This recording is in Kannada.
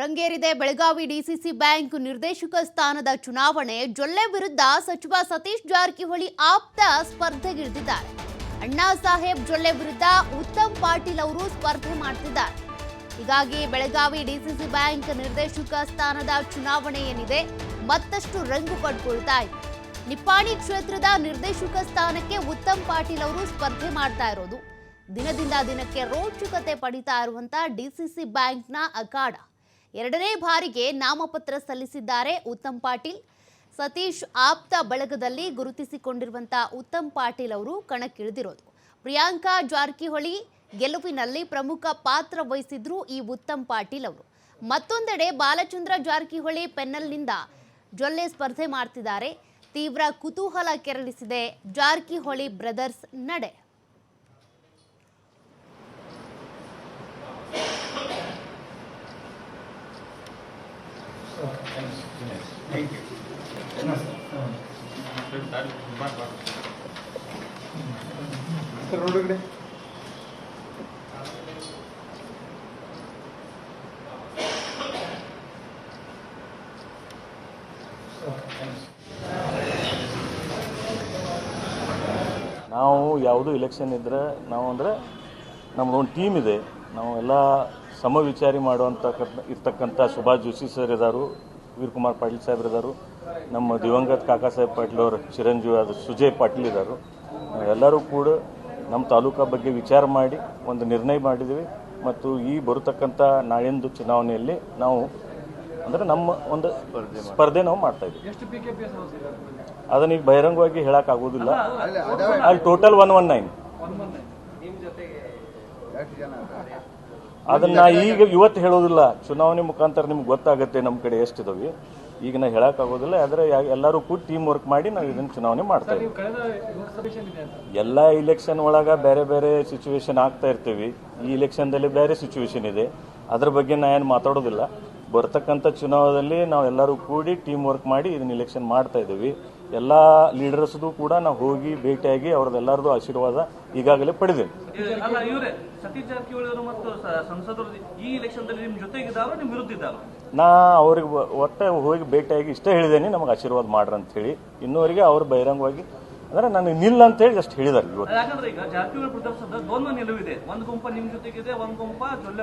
ರಂಗೇರಿದೆ ಬೆಳಗಾವಿ ಡಿಸಿಸಿ ಬ್ಯಾಂಕ್ ನಿರ್ದೇಶಕ ಸ್ಥಾನದ ಚುನಾವಣೆ ಜೊಲ್ಲೆ ವಿರುದ್ಧ ಸಚಿವ ಸತೀಶ್ ಜಾರಕಿಹೊಳಿ ಆಪ್ತ ಸ್ಪರ್ಧೆಗಿಳಿದಿದ್ದಾರೆ. ಅಣ್ಣಾ ಸಾಹೇಬ್ ಜೊಲ್ಲೆ ವಿರುದ್ಧ ಉತ್ತಮ್ ಪಾಟೀಲ್ ಅವರು ಸ್ಪರ್ಧೆ ಮಾಡ್ತಿದ್ದಾರೆ. ಹೀಗಾಗಿ ಬೆಳಗಾವಿ ಡಿಸಿಸಿ ಬ್ಯಾಂಕ್ ನಿರ್ದೇಶಕ ಸ್ಥಾನದ ಚುನಾವಣೆ ಏನಿದೆ ಮತ್ತಷ್ಟು ರಂಗು ಪಡ್ಕೊಳ್ತಾ ಇದೆ. ನಿಪ್ಪಾಣಿ ಕ್ಷೇತ್ರದ ನಿರ್ದೇಶಕ ಸ್ಥಾನಕ್ಕೆ ಉತ್ತಮ್ ಪಾಟೀಲ್ ಅವರು ಸ್ಪರ್ಧೆ ಮಾಡ್ತಾ ಇರೋದು. ದಿನದಿಂದ ದಿನಕ್ಕೆ ರೋಚಕತೆ ಪಡಿತಾ ಇರುವಂತಹ ಡಿಸಿಸಿ ಬ್ಯಾಂಕ್ನ ಅಖಾಡ. ಎರಡನೇ ಬಾರಿಗೆ ನಾಮಪತ್ರ ಸಲ್ಲಿಸಿದ್ದಾರೆ ಉತ್ತಮ್ ಪಾಟೀಲ್. ಸತೀಶ್ ಆಪ್ತ ಬಳಗದಲ್ಲಿ ಗುರುತಿಸಿಕೊಂಡಿರುವಂಥ ಉತ್ತಮ್ ಪಾಟೀಲ್ ಅವರು ಕಣಕ್ಕಿಳಿದಿರೋದು. ಪ್ರಿಯಾಂಕಾ ಜಾರಕಿಹೊಳಿ ಗೆಲುವಿನಲ್ಲಿ ಪ್ರಮುಖ ಪಾತ್ರ ವಹಿಸಿದ್ರು ಈ ಉತ್ತಮ್ ಪಾಟೀಲ್ ಅವರು. ಮತ್ತೊಂದೆಡೆ ಬಾಲಚಂದ್ರ ಜಾರಕಿಹೊಳಿ ಪೆನ್ನಲ್ನಿಂದ ಜೊಲ್ಲೆ ಸ್ಪರ್ಧೆ ಮಾಡ್ತಿದ್ದಾರೆ. ತೀವ್ರ ಕುತೂಹಲ ಕೆರಳಿಸಿದೆ ಜಾರಕಿಹೊಳಿ ಬ್ರದರ್ಸ್ ನಡೆ. ನಾವು ಯಾವುದು ಇಲೆಕ್ಷನ್ ಇದ್ದರೆ ನಾವು ಅಂದರೆ ನಮ್ಮದೊಂದು ಟೀಮ್ ಇದೆ. ನಾವು ಎಲ್ಲ ಸಮವಿಚಾರಿ ಮಾಡುವಂಥ ಇರ್ತಕ್ಕಂಥ ಸುಭಾಷ್ ಜೋಶಿ ಸರ್ ಇದ್ದಾರೆ ವೀರಕುಮಾರ್ ಪಾಟೀಲ್ ಸಾಹೇಬ್ರು ಇದ್ದಾರು ನಮ್ಮ ದಿವಂಗತ ಕಾಕಾ ಸಾಹೇಬ್ ಪಾಟೀಲ್ ಅವರು ಚಿರಂಜೀವಿ ಆದ ಸುಜಯ್ ಪಾಟೀಲ್ ಇದ್ದಾರು ಎಲ್ಲರೂ ಕೂಡ ನಮ್ಮ ತಾಲೂಕಾ ಬಗ್ಗೆ ವಿಚಾರ ಮಾಡಿ ಒಂದು ನಿರ್ಣಯ ಮಾಡಿದ್ದೀವಿ ಮತ್ತು ಈ ಬರತಕ್ಕಂಥ ನಾಳಿಂದು ಚುನಾವಣೆಯಲ್ಲಿ ನಾವು ಅಂದರೆ ನಮ್ಮ ಒಂದು ಸ್ಪರ್ಧೆ ನಾವು ಮಾಡ್ತಾ ಇದ್ದೀವಿ ಅದನ್ನ ಈಗ ಬಹಿರಂಗವಾಗಿ ಹೇಳಕ್ ಆಗೋದಿಲ್ಲ. ಅಲ್ಲಿ ಟೋಟಲ್ ಒನ್ ಒನ್ ನೈನ್ ಅದನ್ನ ಈಗ ಇವತ್ತು ಹೇಳೋದಿಲ್ಲ. ಚುನಾವಣೆ ಮುಖಾಂತರ ನಿಮ್ಗೆ ಗೊತ್ತಾಗುತ್ತೆ ನಮ್ಮ ಕಡೆ ಎಷ್ಟಿದಾವೆ? ಈಗ ನಾ ಹೇಳಕ್ ಆಗೋದಿಲ್ಲ ಆದ್ರೆ ಎಲ್ಲರೂ ಕೂಡ ಟೀಮ್ ವರ್ಕ್ ಮಾಡಿ ನಾವು ಇದನ್ನ ಚುನಾವಣೆ ಮಾಡ್ತಾ ಇದ್ದೀವಿ. ಎಲ್ಲ ಇಲೆಕ್ಷನ್ ಒಳಗ ಬೇರೆ ಬೇರೆ ಸಿಚುವೇಶನ್ ಆಗ್ತಾ ಇರ್ತೀವಿ. ಈ ಇಲೆಕ್ಷನ್ದಲ್ಲಿ ಬೇರೆ ಸಿಚುವೇಶನ್ ಇದೆ. ಅದ್ರ ಬಗ್ಗೆ ನಾ ಏನು ಮಾತಾಡೋದಿಲ್ಲ. ಬರ್ತಕ್ಕಂಥ ಚುನಾವಣೆಯಲ್ಲಿ ನಾವೆಲ್ಲರೂ ಕೂಡಿ ಟೀಮ್ ವರ್ಕ್ ಮಾಡಿ ಇದನ್ನ ಇಲೆಕ್ಷನ್ ಮಾಡ್ತಾ ಇದ್ದೀವಿ. ಎಲ್ಲ ಲೀಡರ್ಸ್ದು ಕೂಡ ನಾವು ಹೋಗಿ ಭೇಟಿಯಾಗಿ ಅವ್ರದ್ದೆಲ್ಲರದು ಆಶೀರ್ವಾದ ಈಗಾಗಲೇ ಪಡೆದೇವೆ. ಸತೀಶ್ ಜಾರಕಿಹೊಳಿ ಅವರು ಮತ್ತು ಸಂಸದರು ಈ ಇಲೆಕ್ಷನ್ ದಲ್ಲಿ ನಿಮ್ ಜೊತೆಗಿದ್ದಾರೋ ನಿಮ್ ವಿರುದ್ಧ ಇದ್ದಾರೋ ನಾ ಅವ್ರಿಗೆ ಒಟ್ಟೆ ಹೋಗಿ ಭೇಟಿಯಾಗಿ ಇಷ್ಟೇ ಹೇಳಿದ್ದೇನೆ ನಮಗೆ ಆಶೀರ್ವಾದ ಮಾಡ್ರಿ ಅಂತ ಹೇಳಿ. ಇನ್ನೂವರೆಗೆ ಅವ್ರು ಬಹಿರಂಗವಾಗಿ ಅಂದ್ರೆ ನನಗೆ ನಿಲ್ಲ ಅಂತ ಹೇಳಿ ಅಷ್ಟು ಹೇಳಿದಾರೆ ಇವತ್ತು ಯಾಕಂದ್ರೆ ಈಗ ಜಾರಕಿಹೊಳಿ ಪ್ರದರ್ಶನದ ದ್ವಂದ್ವ ನಿಲುವಿದೆ. ಒಂದು ಗುಂಪ ನಿಮ್ಮ ಜೊತೆಗಿದೆ ಒಂದು ಗುಂಪ